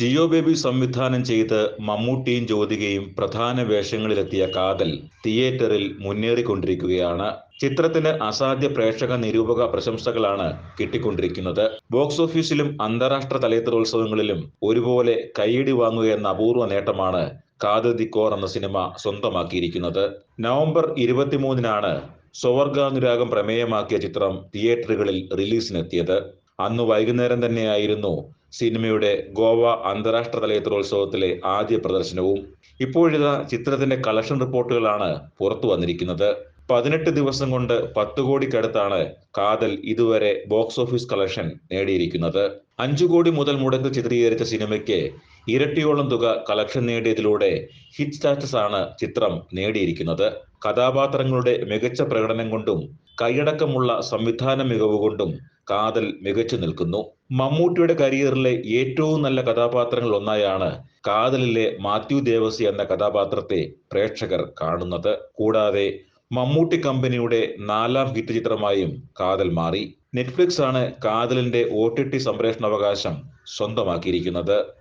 ജിയോ ബേബി സംവിധാനം ചെയ്ത് മമ്മൂട്ടിയും ജ്യോതികയും പ്രധാന വേഷങ്ങളിലെത്തിയ കാതൽ തിയേറ്ററിൽ മുന്നേറിക്കൊണ്ടിരിക്കുകയാണ്. ചിത്രത്തിന് അസാധ്യ പ്രേക്ഷക നിരൂപക പ്രശംസകളാണ് കിട്ടിക്കൊണ്ടിരിക്കുന്നത്. ബോക്സ് ഓഫീസിലും അന്താരാഷ്ട്ര ചലച്ചിത്രോത്സവങ്ങളിലും ഒരുപോലെ കൈയടി വാങ്ങുക എന്ന അപൂർവ നേട്ടമാണ് കാതൽ ദി കോർ എന്ന സിനിമ സ്വന്തമാക്കിയിരിക്കുന്നത്. നവംബർ ഇരുപത്തിമൂന്നിനാണ് സ്വവർഗാനുരാഗം പ്രമേയമാക്കിയ ചിത്രം തിയേറ്ററുകളിൽ റിലീസിനെത്തിയത്. അന്ന് വൈകുന്നേരം തന്നെയായിരുന്നു സിനിമയുടെ ഗോവ അന്താരാഷ്ട്ര ചലച്ചിത്രോത്സവത്തിലെ ആദ്യ പ്രദർശനവും ഇപ്പോഴിതാ ചിത്രത്തിന്റെ കളക്ഷൻ റിപ്പോർട്ടുകളാണ് പുറത്തു വന്നിരിക്കുന്നത്. പതിനെട്ട് ദിവസം കൊണ്ട് പത്ത് കോടിക്കടുത്താണ് കാതൽ ഇതുവരെ ബോക്സ് ഓഫീസ് കളക്ഷൻ നേടിയിരിക്കുന്നത്. അഞ്ചു കോടി മുതൽ മുടക്ക് ചിത്രീകരിച്ച സിനിമയ്ക്ക് ഇരട്ടിയോളം തുക കളക്ഷൻ നേടിയതിലൂടെ ഹിറ്റ് സ്റ്റാറ്റസ് ആണ് ചിത്രം നേടിയിരിക്കുന്നത്. കഥാപാത്രങ്ങളുടെ മികച്ച പ്രകടനം കൊണ്ടും കൈയടക്കമുള്ള സംവിധാന മികവ് കൊണ്ടും കാതൽ മികച്ചു നിൽക്കുന്നു. മമ്മൂട്ടിയുടെ കരിയറിലെ ഏറ്റവും നല്ല കഥാപാത്രങ്ങളിൽ ഒന്നായാണ് കാതലിലെ മാത്യു ദേവസി എന്ന കഥാപാത്രത്തെ പ്രേക്ഷകർ കാണുന്നത്. കൂടാതെ മമ്മൂട്ടി കമ്പനിയുടെ നാലാം ഹിറ്റ് ചിത്രമായും കാതൽ മാറി. നെറ്റ്ഫ്ലിക്സ് ആണ് കാതലിന്റെ ഒ ടി ടി സംപ്രേഷണാവകാശം സ്വന്തമാക്കിയിരിക്കുന്നത്.